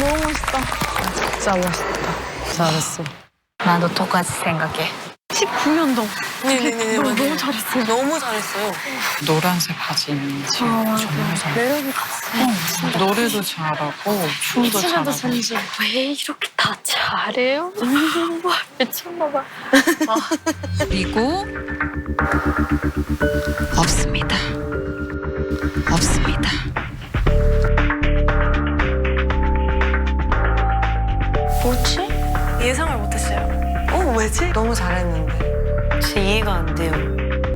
너무 멋있다. 진짜 멋있다. 잘했어. 나도 똑같이 생각해. 19년도. 네네네. 너무, 너무 잘했어요. 너무 잘했어요. 노란색 바지는 지금 아, 맞아. 정말 잘 매력이 갔어. 노래도 잘하고 춤도 잘하고 잘하죠. 왜 이렇게 다 잘해요? 와, 미쳤나봐. 그리고 없습니다. 없습니다. 뭐지? 예상을 못했어요. 어, 왜지? 너무 잘했는데. 진짜 이해가 안 돼요.